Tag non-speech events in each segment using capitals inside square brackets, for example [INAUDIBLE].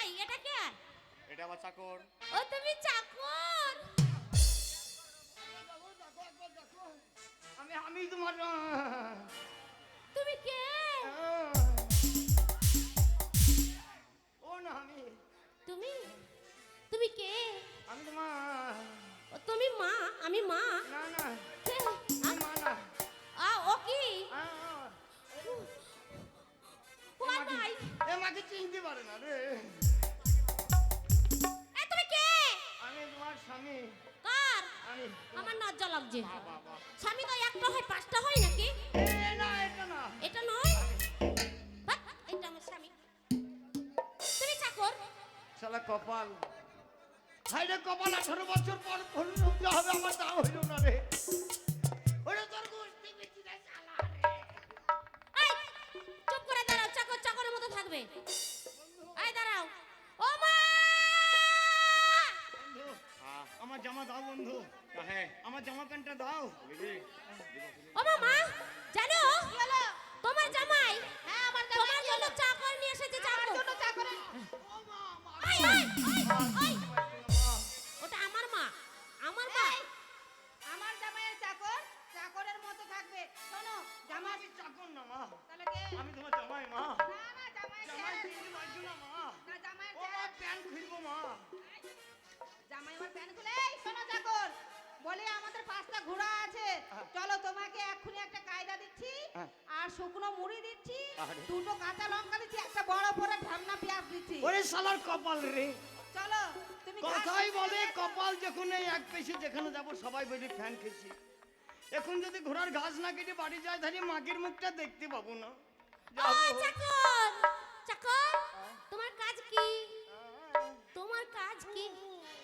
এই এটা কে? এটা আমার চাকর। ও তুমি চাকর? আমি আমি তোমার তুমি কে? ও না আমি। তুমি তুমি কে? আমি তোমার ও তুমি মা আমি মা। না চিনতে পারে না রে। এ তুমি কে? আমি তোমার স্বামী। কার? আমি আমার লজ্জা লাগছে। স্বামী তো একটা হয় পাঁচটা হয় নাকি? এ না এটা না। এটা নয়? বাহ, এটা আমার স্বামী। তুমি চাকর? শালা কপাল। হাই রে কপাল আঠারো বছর পর যা হবে আমার তা হইল না রে। থাকবে এই দাঁড়াও। ও মা! হ্যাঁ আমার জামা দাও বন্ধু। আমার জামা প্যান্টটা দাও। ও মা মা জানো তোমার জামাই হ্যাঁ আমার তোমার জন্য চাকর নিয়ে এসেছে চাকর জন্য চাকর আই আই ওটা আমার মা আমার মা। আমার জামাইয়ের চাকর চাকরের মতো থাকবে। শোনো জামা আমি চাকর না মা? তাহলে কে? আমি তোমার জামাই মা। জামাই জামাই কিনতে না মা না জামাই ও মা প্যান্ট খুলবো মা। জামাই আমার প্যান্ট খুলে এই শোনো চাকর বলে আমাদের পাঁচটা ঘোড়া আছে। চলো তোমাকে এক্ষুনি একটা কায়দা দিচ্ছি হ্যাঁ। আর শুকনো মুড়ি দিচ্ছি দুটো কাঁচা লঙ্কা দিচ্ছি একটা বড় বড় ঢামনা পেঁয়াজ দিচ্ছি। ওরে শালার কপাল রে। চলো তুমি কথাই বলে কপাল যখন এক পেশে যেখানে যাব সবাই বলি ফ্যান খেয়েছি এখন যদি ঘোড়ার ঘাস না কেটে বাড়ি যায় তাহলে মাগির মুখটা দেখতে পাবো না। চাকর তোমার কাজ কি? তোমার কাজ কি?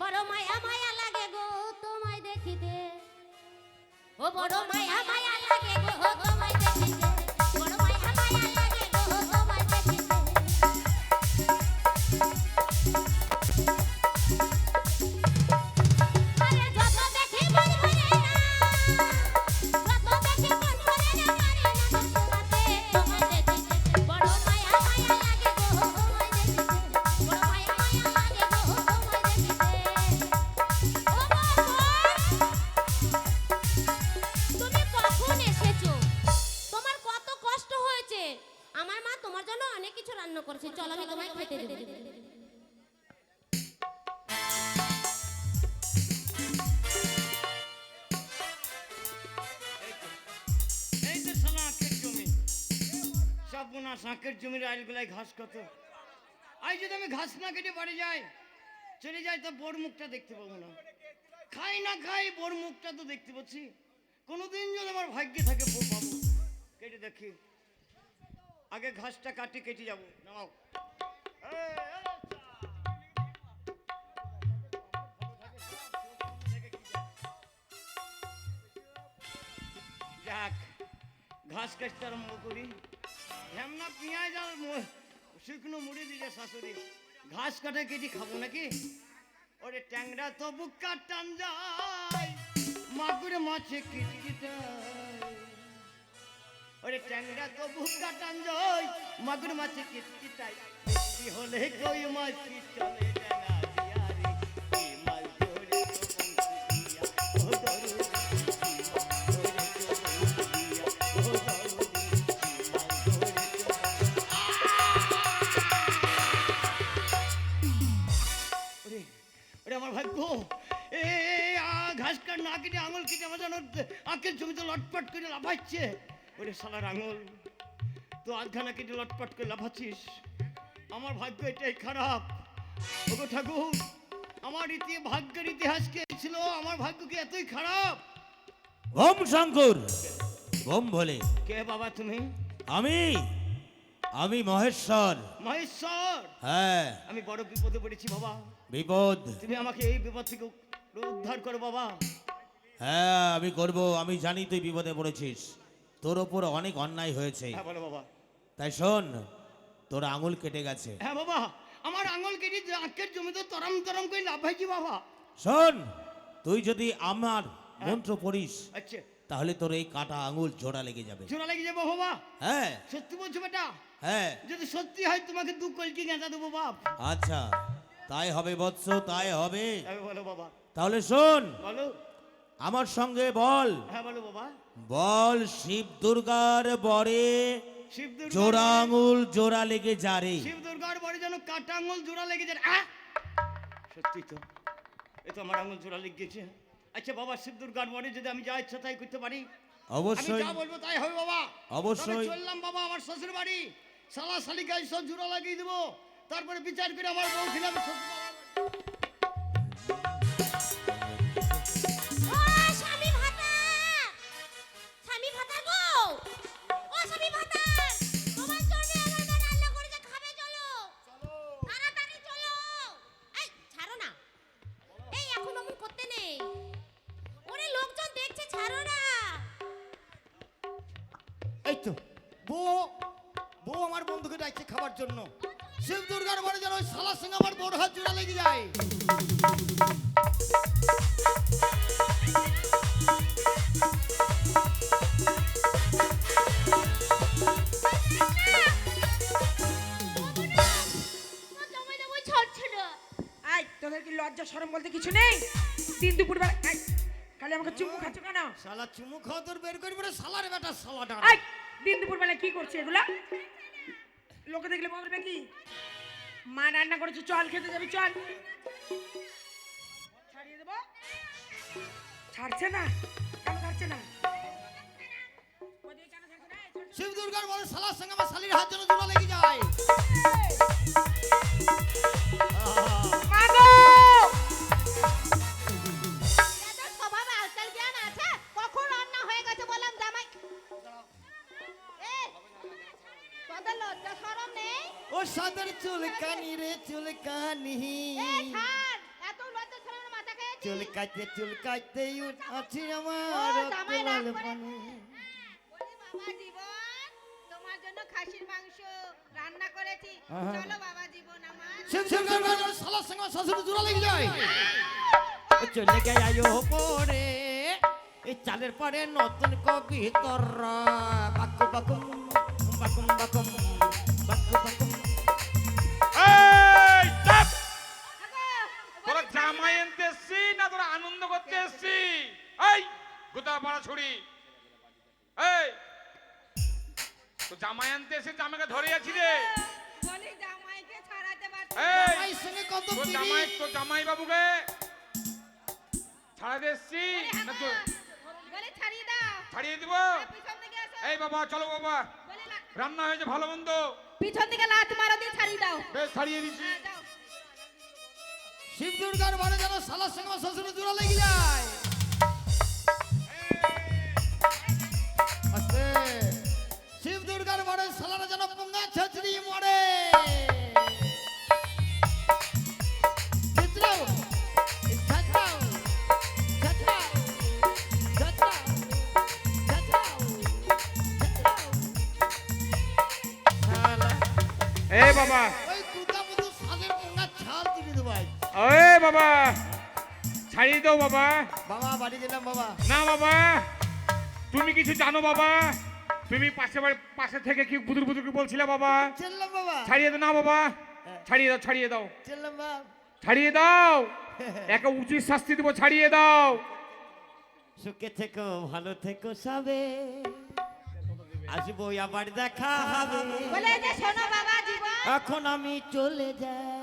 বড় মায়া মায়া লাগে গো তোমায় দেখিতে। ও বড় বোনা শাঁখের জমির আইলগুলাই ঘাস কত? আই যদি আমি ঘাস না কেটে বাড়ি যাই, চলে যাই, তো বড় মুখটা দেখতে পাবো না। খাই না খাই বড় মুখটা তো দেখতে পাচ্ছি। কোনোদিন যদি আমার ভাগ্যে থাকে বউ পাবো। কেটে দেখি। আগে ঘাসটা কাটি কেটে যাব। নাও। যাক, ঘাস কাটতে আরম্ভ করি। ঢ্যামনা পেঁয়াজ আর শুকনো মুড়ি দিলে শাশুড়ি। ঘাস কাটে কেটে খাব নাকি? ওরে ট্যাংরা তো বুকা টান যায়। মাগুরে মাছে কেটে ওরে ট্যাংরা তো বুকা টান যায়। মাগুর মাছে কেটে কি হলে কই মাছ চলে ডাঙা লটপট করে লাফাচ্ছে। ওরে শালার আঙুল তো আধখানা কেটে লটপট করে লাফাচ্ছিস। আমার ভাগ্য এটাই খারাপ। ওগো ঠাকুর আমার ইতি ভাগ্যের ইতিহাস কে ছিল? আমার ভাগ্য কি এতই খারাপ? ওম শঙ্কর ওম ভোলে। কে বাবা তুমি? আমি আমি মহেশ্বর। মহেশ্বর? হ্যাঁ। আমি বড় বিপদে পড়েছি বাবা। বিপদ। তুমি আমাকে এই বিপদ থেকে উদ্ধার করো বাবা। হ্যাঁ আমি করব আমি জানি তুই বিপদে পড়েছিস। তোর ওপর অনেক অন্যায় হয়েছে। হ্যাঁ বলো বাবা। তাই শোন তোর আঙুল কেটে গেছে। হ্যাঁ বাবা আমার আঙুল কেটে আঁকের জমিতে তরম তরম করে লাভ হয়েছি বাবা। শোন তুই যদি আমার মন্ত্র পড়িস আচ্ছা। তাহলে তোর এই কাটা আঙুল জোড়া লেগে যাবে। জোড়া লেগে যাব বাবা। হ্যাঁ। সত্যি বলছো বেটা? হ্যাঁ। যদি সত্যি হয় তোমাকে দু কলকি গেঁজা দেবো বাপ। আচ্ছা তাই হবে বৎস তাই হবে। আমি বলো বাবা। তাহলে শোন বলো। আমার সঙ্গে বল। হ্যাঁ বল শিব দুর্গার বরে জোড়া আঙুল জোড়া লেগে যারে। শিব দুর্গার বাড়ি যেন কাটা আঙুল জোড়া লেগে যায় সত্যি তো এ তো আমার আঙুল জোড়া লেগে গেছে। আচ্ছা বাবা শিব দুর্গার বাড়ি যদি আমি যা ইচ্ছা তাই করতে পারি? আমি অবশ্যই। যা বলব তাই হবে বাবা। অবশ্যই। চললাম বাবা আমার শ্বশুর বাড়ি সালা সালি সব জোড়া লাগিয়ে দেবো। তারপরে বিচার করে আমার বউ ছিল আমি শ্বশুর বন্ধুকে খাবার জন্য। শিব দুর্গার বাড়ি যেন ওই সালার সঙ্গে আমার বড় হাত জোড়া লেগে যায়। তোদের কি লজ্জা শরম বলতে কিছু নেই? দুপুর বেলা আমাকে চুমু খাচ্ছ কেন? শালা চুমু খাওয়া তোর বের করবি রে শালার বেটা শালাটা আই দিন দুপুর বেলা কি করছে এগুলা? লোকে দেখলে বলবে কি? মা রান্না করেছে চল খেতে যাবি চল। ছাড়িয়ে দেবো? ছাড়ছে না? কেন ছাড়ছে না। শিব দুর্গার বড় শালার সঙ্গে আমার শালির হাত যেন জোড়া লেগে যায়। খেয়েছিস? চুল কাটতে চুল কাটতে আছে আমার লাল। পানি খাসির মাংস রান্না করেছি। চলো বাবা জীবন আমার। শিব দুর্গার বাড়ি যেন সঙ্গে শাশুড়ি জোড়া লেগে যায়। চলে গেছো পরে এই চালের পরে নতুন কবিতর বাকু বাকুম বাকুম বাকুম বাকু বাকুম জামাই আনতে এসছি না তোরা আনন্দ করতে এসছি? এই গোতা পাড়া ছুরি। এই তো জামাই আনতে এসে জামাইকে ধরে আছি রে। বলি জামাইকে ছাড়াতে পারছি এই কত জামাই তোর জামাই বাবুকে ছাড়াতে এসছি? না তো বলি ছাড়িয়ে দাও। ছাড়িয়ে দিব? পিছন দিকে এসো। এই বাবা চলো বাবা। রান্না হয়েছে ভালো মন্দ। পিছন দিকে লাত মারো দিয়ে ছাড়িয়ে দাও। বেশ ছাড়িয়ে দিচ্ছি। হ্যাঁ, শিব দুর্গার বাড়ি যেন শালার সঙ্গে শ্বশুর জোড়া লেগে যায়। শিব দুর্গার বাড়ি শালারা যেন পঙ্গা ছচড়ি মরে। ছিচড়াও, ছচড়াও, এই বাবা ছাড়িয়ে দাও বাবা। বাবা বাড়ি দিলাম বাবা। না বাবা তুমি কিছু জানো বাবা? তুমি পাশে বাড়ি- পাশে থেকে কি বুদুর বুদুর বলছিলে বাবা? চললাম বাবা। ছাড়িয়ে দাও না বাবা ছাড়িয়ে দাও ছাড়িয়ে দাও। চললাম বাবা। ছাড়িয়ে দাও। [LAUGHS] একে উচিত শাস্তি দেবো ছাড়িয়ে দাও। সুখে থেকো ভালো থেকো সবে। আসব আবার দেখা হবে। বলে যে শোনো বাবা জীবন। এখন আমি চলে যাই।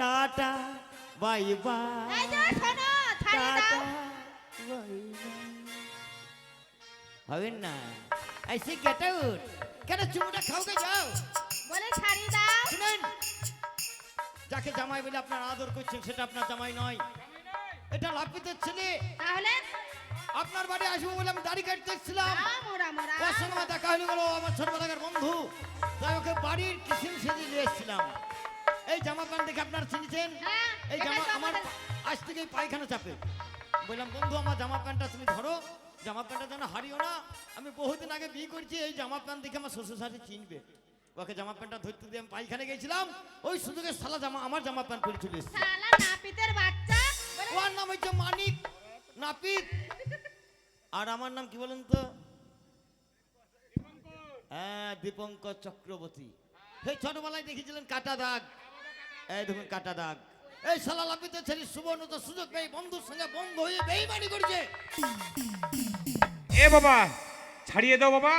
Tata bye bye. হবে না? Get out. কেন চুমুটা যাও? বলে ছাড়ি দাও। শুনেন যাকে জামাই বলে আপনার আদর করছেন সেটা আপনার জামাই নয়। এটা লাপিতের ছেলে। তাহলে? আপনার বাড়ি আসব বলে আমি দাড়ি কাটতে এসেছিলাম। দেখা হয়ে গেল আমার ছোটবেলাকার বন্ধু। তাই ওকে বাড়ির কিসিম সেজে দেখে আপনার চিনেছেন? হ্যাঁ, এই জামা আমার আজ থেকেই পায়খানা চাপে। বললাম বন্ধু আমার জামা প্যান্টটা তুমি ধরো। জামা প্যান্টটা যেন হারিও না। আমি বহুদিন আগে বিয়ে করছি এই জামা প্যান্ট দেখে আমার শ্বশুর শাশুড়ি চিনবে। ওকে জামা প্যান্টটা ধরতে দিয়ে আমি পায়খানে গেছিলাম। ওই সুযোগে সালা জামা আমার জামা প্যান্ট পরে চলে এসেছে। শালা নাপিতের বাচ্চা। ওর নাম হচ্ছে মানিক। নাপিত। আর আমার নাম কি বলেন তো? হ্যাঁ দীপঙ্কর চক্রবর্তী। সেই ছোটবেলায় দেখেছিলেন কাটা দাগ। এই দেখুন কাটা দাগ। এই সালা লাপিত ছেলে সুবর্ণ তো সুযোগ পেয়ে বন্ধুর সঙ্গে বন্ধ হয়ে বেইমানি করছে। এ বাবা ছাড়িয়ে দাও বাবা।